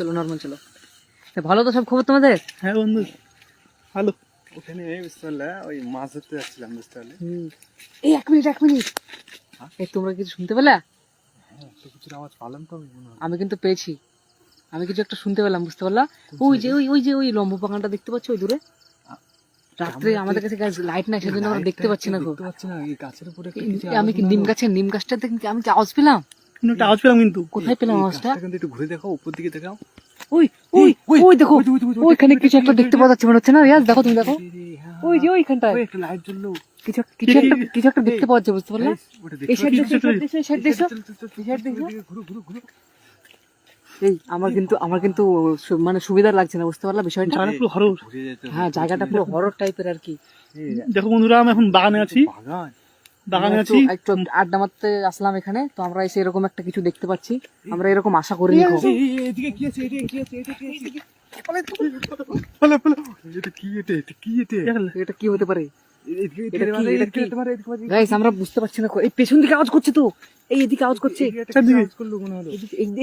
চলো নর্মাল চলো ভালো তো সব খবর তোমাদের? হ্যাঁ বন্ধু। ভালো। ওখানে এই বুঝতে পারলে ওই মাছ ধরতে যাচ্ছিলাম বুঝতে পারলে এই এক মিনিট এক মিনিট। এই তোমরা কিছু শুনতে পেলে? হ্যাঁ আমি হয়। কিন্তু পেয়েছি। আমি কিছু একটা শুনতে পেলাম বুঝতে পারলা? ওই যে ওই ওই যে ওই লম্ব বাগানটা দেখতে পাচ্ছ ওই দূরে? রাত্রে আমাদের কাছে লাইট নাই সেজন্য আমরা দেখতে পাচ্ছি না গো দেখতে পাচ্ছি না গাছের উপরে আমি কি নিম গাছের নিম গাছটা দেখি আমি কি আওয়াজ পেলাম? কিন্তু একটা আওয়াজ পেলাম কিন্তু। কোথায় পেলাম আওয়াজটা? কিন্তু একটু ঘুরে দেখো উপর দিকে দেখাও। ওই ওই ওই দেখো ওইখানে কিছু একটা দেখতে পাওয়া যাচ্ছে মনে হচ্ছে না? রিয়াজ দেখো তুমি দেখো। ওই যে ওইখানটায়। ওই একটা লাইট জ্বললো। কিছু কিছু একটা কিছু একটা দেখতে পাওয়া যাচ্ছে বুঝতে পারলা? এই সাইড দেখো। এই সাইড দেখো এই সাইড দেখো এই আমার কিন্তু আমার কিন্তু মানে সুবিধা লাগছে না বুঝতে পারলাম বিষয়টা জায়গাটা পুরো হরর হ্যাঁ জায়গাটা পুরো হরর টাইপের আর কি। দেখো বন্ধুরা আমি এখন বাগানে আছি। বাগান? বাগানে আমরা আছি একটু একটু আড্ডা মারতে আসলাম এখানে তো আমরা এসে এরকম একটা কিছু দেখতে পাচ্ছি আমরা এরকম আশা করিনি গো। এই, এই, এদিকে কি আছে এদিকে কি আছে এটা কি আছে পালা, পালা। এটা কি এটা এটা কি এটা এটা কি হতে পারে এদিকে এটা এটা কি? মারে, এটা এদিকে কি? এটা মারে, এদিকে মারে। গাইস আমরা বুঝতে পারছি না এই পেছন দিকে আওয়াজ করছে তো এই এদিকে আওয়াজ করছে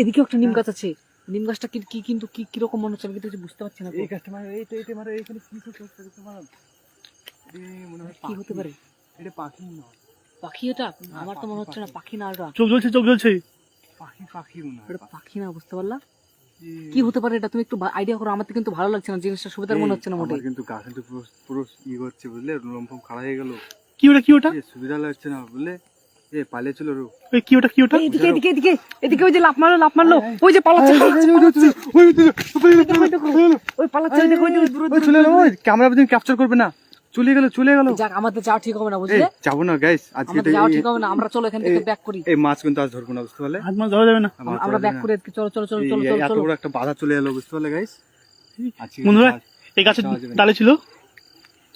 এদিকে একটা মনে নিম গাছ আছে নিম গাছটা কি কি কিন্তু কি কীরকম মনে হচ্ছে আমি কিন্তু কিছু বুঝতে পারছি না এই গাছটা এইটা মারে, এইখানে কি মনে কি হতে পারে এটা পাখি মনে হয়। পাখি এটা আমার তো মনে হচ্ছে না পাখি না ওটা চোখ জ্বলছে চোখ জ্বলছে পাখি, পাখি মনে হয়। এটা পাখি না বুঝতে পারলা কি হতে পারে এটা তুমি একটু আইডিয়া করো আমার তো কিন্তু ভালো লাগছে না জিনিসটা সুবিধার মনে হচ্ছে না মোটেই কিন্তু গা কিন্তু পুরো পুরো ই করছে বুঝলে খাড়া হয়ে গেল কি ওটা কি ওটা সুবিধা লাগছে না বুঝলে এ পালিয়ে চলো রো ওই কি ওটা কি ওটা এদিকে এদিকে এদিকে এদিকে ওই যে লাফ মারলো লাফ মারলো ওই যে পালাচ্ছে পালাচ্ছে, ওই পালাচ্ছে ওই দেখো ওই যে দূরে দূরে চলে ক্যামেরা তুমি ক্যাপচার করবে না চলে গেল চলে গেল। যাক আমাদের যাওয়া ঠিক হবে না বুঝলে? যাব না গাইস আজকে যাওয়া ঠিক হবে না আমরা চলো এখান থেকে ব্যাক করি। এই মাছ কিন্তু আজ ধরবো না বুঝতে পারলে? হাত মাছ ধরা যাবে না। আমরা ব্যাক করে চলো চলো চলো চলো চলো এত বড় একটা বাধা চলে এলো বুঝতে পারলে গাইস বন্ধুরা এই গাছের। ডালে ছিল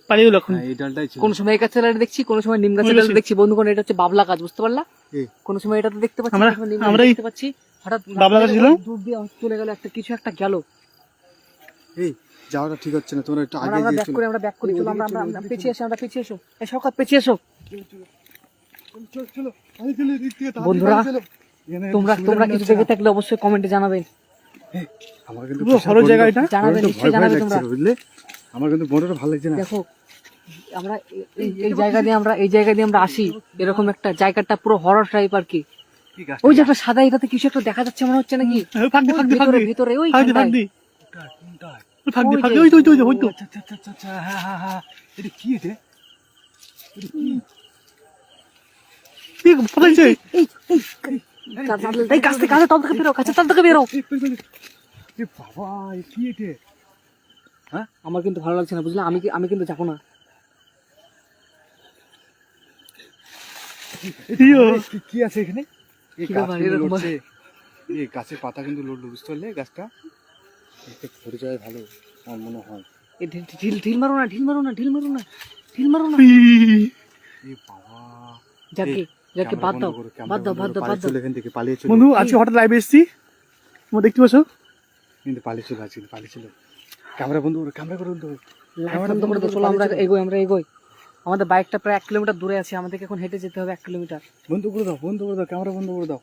পালিয়ে গেল এখন। হ্যাঁ, এই ডালটাই ছিল। কোন সময় এই গাছের লাইট দেখছি কোন সময় নিম গাছের। লাইট দেখছি। বন্ধুগণ এটা হচ্ছে বাবলা গাছ বুঝতে পারলা? কোন সময় এটাতে দেখতে পাচ্ছি আমরা- আমরা দেখতে পাচ্ছি। হঠাৎ বাবলা গাছ ছিল? দূর দিয়ে চলে গেল একটা কিছু একটা গেল। এই যাওয়াটা ঠিক হচ্ছে না তোমরা একটু আগে আমরা ব্যাক চলো আমরা ব্যাক করি চলো আমরা আমরা পিছিয়ে এসো আমরা পিছিয়ে এসো। এই শওকত পিছিয়ে এসো। বন্ধুরা, তোমরা তোমরা কিছু দেখে থাকলে অবশ্যই কমেন্টে জানাবেন আমার কিন্তু জায়গা এটা। জানাবেন, নিশ্চয়ই ভয় ভয় জানাবে লাগছে তোমরা। বুঝলে? আমার কিন্তু বড়টা ভালো লাগছে না। দেখো আমরা এই জায়গা দিয়ে আমরা এই জায়গা দিয়ে আমরা আসি। এরকম একটা জায়গাটা পুরো হরর টাইপ আর কি। ওই যে একটা সাদা এটাতে কিছু একটা দেখা যাচ্ছে মনে হচ্ছে নাকি? ভিতরে ভিতরে ওই কোনটা কোনটা ওই তো ওই তো ওই তো আচ্ছা আচ্ছা আচ্ছা আচ্ছা হ্যাঁ হ্যাঁ হ্যাঁ এটা কি এটা কি হ্যাঁ আমার কিন্তু ভালো লাগছে না বুঝলে? আমি কি- আমি কিন্তু যাব না। কি- আছে এখানে গাছের পাতা কিন্তু লড়লো বুঝতে পারলে? গাছটা? এটা ঘুরে যায় ভালো আমার মনে হয়। এই ঢিল ঢিল ঢিল মারো না ঢিল মারো না ঢিল মারো না ঢিল মারো না। এ বাবা। যাকে যাকে বাদ দাও করো, বাদ দাও বাদ দাও বাদ দাও। এখান থেকে পালিয়ে চলো। বন্ধু আজকে হঠাৎ লাইভে এসেছি। তোমরা দেখতে পাচ্ছ? কিন্তু পালিয়ে চলো আজকে পালিয়ে চলো। ক্যামেরা বন্ধ করো ক্যামেরা করো বন্ধ। করো বন্ধ করে দাও চলো আমরা এগোই আমরা এগোই। আমাদের বাইকটা প্রায় এক কিলোমিটার দূরে আছে আমাদেরকে এখন হেঁটে যেতে হবে এক কিলোমিটার। বন্ধ করে দাও বন্ধ করে দাও ক্যামেরা বন্ধ করে দাও।